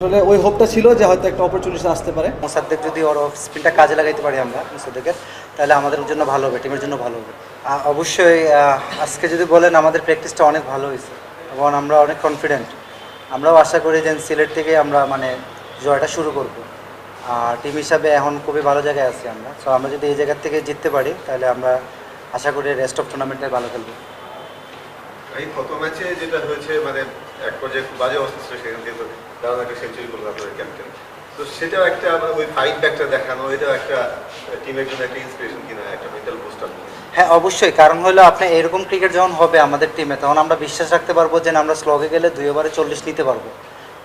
আসলে ওই হোপটা ছিল যে হয়তো একটা অপরচুনিটি আসতে পারে। মোসাদ্দেক যদি ওর অফ স্পিনটা কাজে লাগাইতে পারি আমরা মোসাদ্দেকের তাহলে আমাদের জন্য ভালো হবে টিমের জন্য ভালো হবে। অবশ্যই আজকে যদি বলেন আমাদের প্র্যাকটিসটা অনেক ভালো হয়েছে এবং আমরা অনেক কনফিডেন্ট আমরাও আশা করি যে সিলেট থেকে আমরা মানে জয়টা শুরু করব। আর টিম হিসাবে এখন খুবই ভালো জায়গায় আছি আমরা। সো আমরা যদি এই জায়গার থেকে জিততে পারি তাহলে আমরা আশা করি রেস্ট অফ টুর্নামেন্টে ভালো খেলব। এই গত ম্যাচে যেটা হয়েছে মানে এক পর্যায়ে খুব বাজে অবস্থা ছিল সেখান থেকে তো একটা সেঞ্চুরি করল আপনাদের ক্যাপ্টেন তো সেটাও একটা ওই ফাইট ব্যাকটা দেখানো, এটাও একটা টিমের জন্য একটা ইন্সপিরেশন কিনা, একটা মেন্টাল বুস্টার হ্যাঁ অবশ্যই। কারণ হলো আপনি এরকম ক্রিকেট যখন হবে আমাদের টিমে তখন আমরা বিশ্বাস রাখতে পারব যে আমরা স্লগে গেলে দুই ওভারে চল্লিশ নিতে পারব।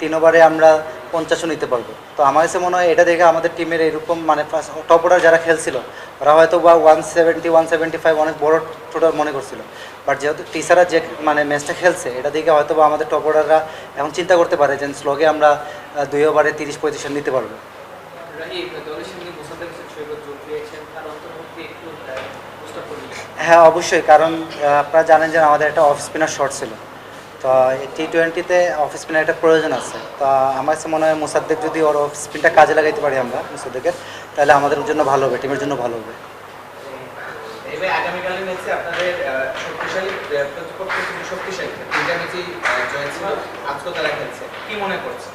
তিন ওভারে আমরা পঞ্চাশও নিতে পারব। তো আমার কাছে মনে হয় এটা দেখে আমাদের টিমের এরকম মানে টপ অর্ডার যারা খেলছিল ওরা হয়তো বা one seventy one seventy five অনেক বড় টোটাল মনে করছিল। বাট যেহেতু টিচাররা যে মানে ম্যাচটা খেলছে এটা দেখে হয়তো বা আমাদের টপ অর্ডাররা এখন চিন্তা করতে পারে যে স্লগে আমরা দুই ওভারে তিরিশ পঁয়ত্রিশ নিতে পারব। হ্যাঁ অবশ্যই কারণ আপনারা জানেন যে আমাদের একটা অফ স্পিনার শর্ট ছিল। তো টি টোয়েন্টিতে অফ স্পিনার একটা প্রয়োজন আছে। তো আমার কাছে মনে হয় মুসাদ্দেক যদি ওর অফ স্পিনটা কাজে লাগাইতে পারি আমরা মুসাদ্দেকের তাহলে আমাদের জন্য ভালো হবে টিমের জন্য ভালো হবে। আগামীকালের ম্যাচে আপনাদের শক্তিশালী প্রতিপক্ষ শক্তিশালী দুইটা ম্যাচেই আহ, ছিল আজকেও তারা খেলছে। কি মনে করছেন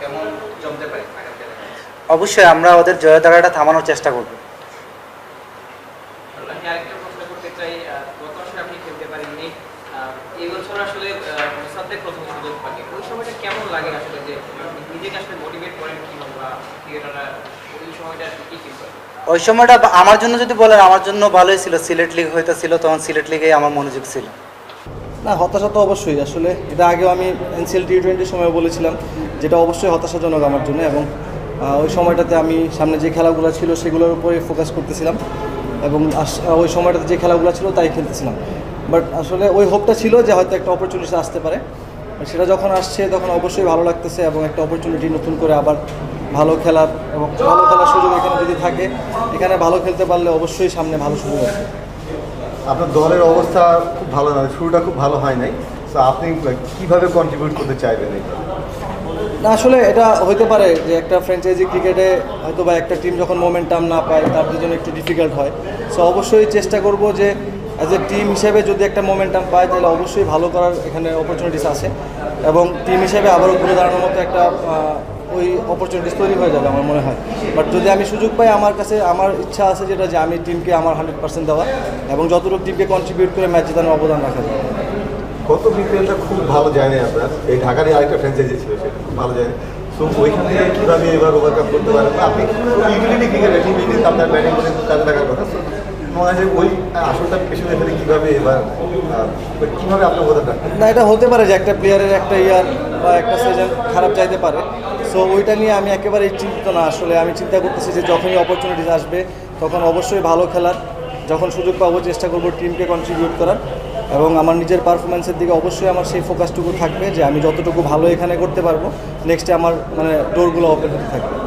কেমন জমতে পারে অবশ্যই আমরা ওদের জয়ের জয়ধারাটা থামানোর চেষ্টা করব আমি আরেকটা প্রশ্ন করতে চাই আহ, গত বছর আপনি খেলতে পারেননি আহ, এই বছর আসলে মোসাদ্দেক প্রথম সুযোগ পাকে ওই সময়টা কেমন লাগে আসলে যে নিজেকে আসলে মোটিভেট করেন কি বা ক্রিকেটাররা ওই সময়টা আসলে কি কি ওই সময়টা আমার জন্য যদি বলেন আমার জন্য ভালোই ছিল। সিলেট লিগ হয়তো ছিল তখন সিলেট লিগেই আমার মনোযোগ ছিল। না হতাশা তো অবশ্যই। আসলে এটা আগেও আমি এনসিএল টি টোয়েন্টির সময় বলেছিলাম যেটা অবশ্যই হতাশাজনক আমার জন্য এবং ওই সময়টাতে আমি সামনে যে খেলাগুলো ছিল সেগুলোর উপরে ফোকাস করতেছিলাম এবং ওই সময়টাতে যে খেলাগুলো ছিল তাই খেলতেছিলাম। বাট আসলে ওই হোপটা ছিল যে হয়তো একটা অপরচুনিটি আসতে পারে। সেটা যখন আসছে তখন অবশ্যই ভালো লাগতেছে এবং একটা অপরচুনিটি নতুন করে আবার ভালো খেলার এবং ভালো খেলার সুযোগ এখানে যদি থাকে এখানে ভালো খেলতে পারলে অবশ্যই সামনে ভালো সুযোগ আছে আপনার দলের অবস্থা খুব ভালো নয় শুরুটা খুব ভালো হয় নাই। তো আপনি কীভাবে কন্ট্রিবিউট করতে চাইবেন না আসলে এটা হইতে পারে যে একটা ফ্র্যাঞ্চাইজি ক্রিকেটে হয়তো বা একটা টিম যখন মোমেন্টাম না পায় তার জন্য একটু ডিফিকাল্ট হয়। সো অবশ্যই চেষ্টা করব যে অ্যাজ এ টিম হিসেবে যদি একটা মোমেন্টাম পায় তাহলে অবশ্যই ভালো করার এখানে অপরচুনিটিস আছে। এবং টিম হিসেবে আবারও ঘুরে দাঁড়ানোর মতো একটা ওই অপরচুনিটিস তৈরি হয়ে যাবে আমার মনে হয়। বাট যদি আমি সুযোগ পাই, আমার কাছে, আমার ইচ্ছা আছে যেটা যে আমি টিমকে আমার হান্ড্রেড পার্সেন্ট দেওয়া এবং যতটুকু টিমকে কন্ট্রিবিউট করে ম্যাচ জেতানোর অবদান রাখা যায়। গত বিপিএলটা খুব ভালো না আপনার এই ঢাকারই আরেকটা ফ্র্যাঞ্চাইজি ছিল সেটা ভালো যায় সো ওইখান থেকে কীভাবে এবার ওভারকাম করতে পারেন আপনি ইউটিলিটি ক্রিকেটে টিম ইউটিলিটি আপনার ব্যাটিং করে কাজে লাগার কথা। মনে ওই আসলটা পেছনে কীভাবে এবার কীভাবে আপনার অবদান রাখবেন? না, এটা হতে পারে যে একটা প্লেয়ারের একটা ইয়ার বা একটা সিজন খারাপ যাইতে পারে। সো ওইটা নিয়ে আমি একেবারেই চিন্তিত না। আসলে আমি চিন্তা করতেছি যে যখনই অপরচুনিটিস আসবে, তখন অবশ্যই ভালো খেলার যখন সুযোগ পাবো, চেষ্টা করব টিমকে কন্ট্রিবিউট করার। এবং আমার নিজের পারফরমেন্সের দিকে অবশ্যই আমার সেই ফোকাসটুকু থাকবে যে আমি যতটুকু ভালো এখানে করতে পারব নেক্সটে আমার মানে ডোরগুলো ওপেন থাকবে।